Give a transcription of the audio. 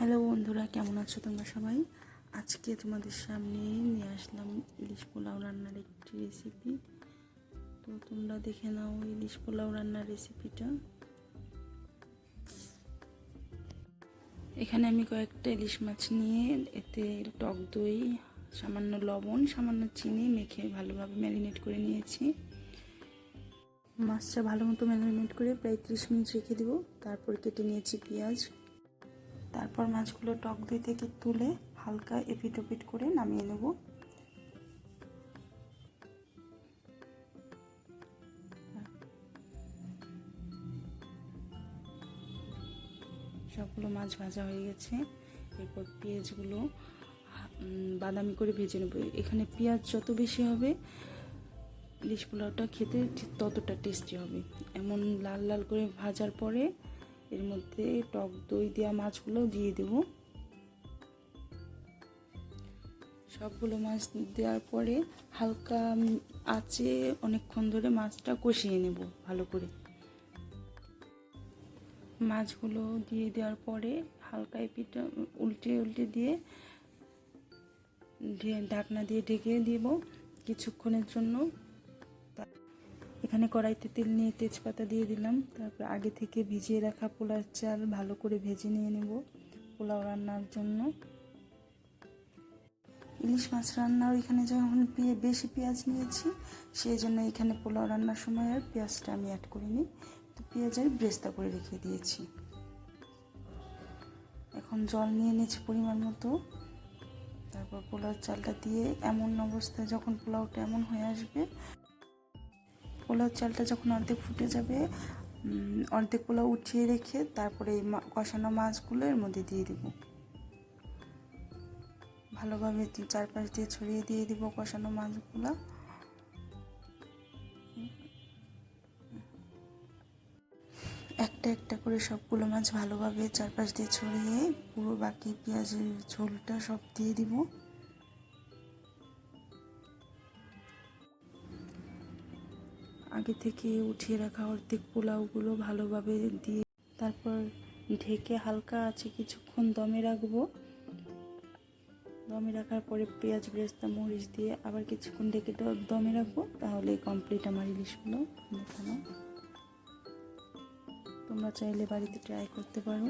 Hello বন্ধুরা, কেমন আছো তোমরা সবাই? আজকে তোমাদের সামনে নিয়ে আসলাম ইলিশ পোলাও রান্নার একটি রেসিপি তো তোমরা দেখে নাও ইলিশ পোলাও রান্নার রেসিপিটা এখানে আমি কয়েকটা ইলিশ মাছ নিয়ে এতে টক দই, সামান্য লবণ, সামান্য চিনি মেখে ভালোভাবে ম্যারিনেট করে নিয়েছি। মাছটা ভালো মতো ম্যারিনেট করে প্রায় ত্রিশ মিনিট রেখে দেবো। তারপর কেটে নিয়েছি পেঁয়াজ তারপর মাছগুলো টক দই থেকে তুলে হালকা এপিট ওপিট করে নামিয়ে নেব। সবগুলো মাছ ভাজা হয়ে গেছে। এরপর পেঁয়াজগুলো বাদামি করে ভেজে নেব। এখানে পেঁয়াজ যত বেশি হবে, ইলিশ পোলাওটা খেতে ঠিক ততটা টেস্টি হবে। এমন লাল লাল করে ভাজার পরে এর মধ্যে টক দই দেওয়া মাছগুলো দিয়ে দেব। সবগুলো মাছ দেওয়ার পরে হালকা আঁচে অনেকক্ষণ ধরে মাছটা কষিয়ে নেব ভালো করে। মাছগুলো দিয়ে দেওয়ার পরে হালকা পিঠা উল্টে উল্টে দিয়ে ঢাকনা দিয়ে ঢেকে দেব কিছুক্ষণের জন্য। এখানে কড়াইতে তেল নিয়ে তেজপাতা দিয়ে দিলাম। তারপর আগে থেকে ভিজিয়ে রাখা পোলার চাল ভালো করে ভেজে নিয়ে নেব পোলাও রান্নার জন্য। ইলিশ মাছ রান্নার এখানে যখন বেশি পেঁয়াজ নিয়েছি সেই জন্য এখানে পোলাও রান্নার সময় আর পেঁয়াজটা আমি অ্যাড করিনি। তো পেঁয়াজ আমি ব্রেস্তা করে রেখে দিয়েছি। এখন জল নিয়ে নিয়েছি পরিমাণ মতো। তারপর পোলাও চালটা দিয়ে এমন অবস্থায় যখন পোলাওটা এমন হয়ে আসবে পোলাও চালটা যখন অর্ধেক ফুটে যাবে অর্ধেক পোলাও উঠিয়ে রেখে তারপরে এই কষানো মাছগুলো এর মধ্যে দিয়ে দিব। ভালোভাবে চারপাশ দিয়ে ছড়িয়ে দিয়ে দিব কষানো মাছগুলো। একটা একটা করে সবগুলো মাছ ভালোভাবে চারপাশ দিয়ে ছড়িয়ে পুরো বাকি পেঁয়াজের ঝোলটা সব দিয়ে দিব। আগে থেকে উঠিয়ে রাখা অর্ধেক পোলাওগুলো ভালোভাবে দিয়ে তারপর ঢেকে হালকা আছে কিছুক্ষণ দমে রাখব। দমে রাখার পরে পেঁয়াজ, বেরেস্তা, মরিচ দিয়ে আবার কিছুক্ষণ ঢেকে দমে রাখব, তাহলে কমপ্লিট আমার ইলিশগুলো তোমরা চাইলে বাড়িতে ট্রাই করতে পারো।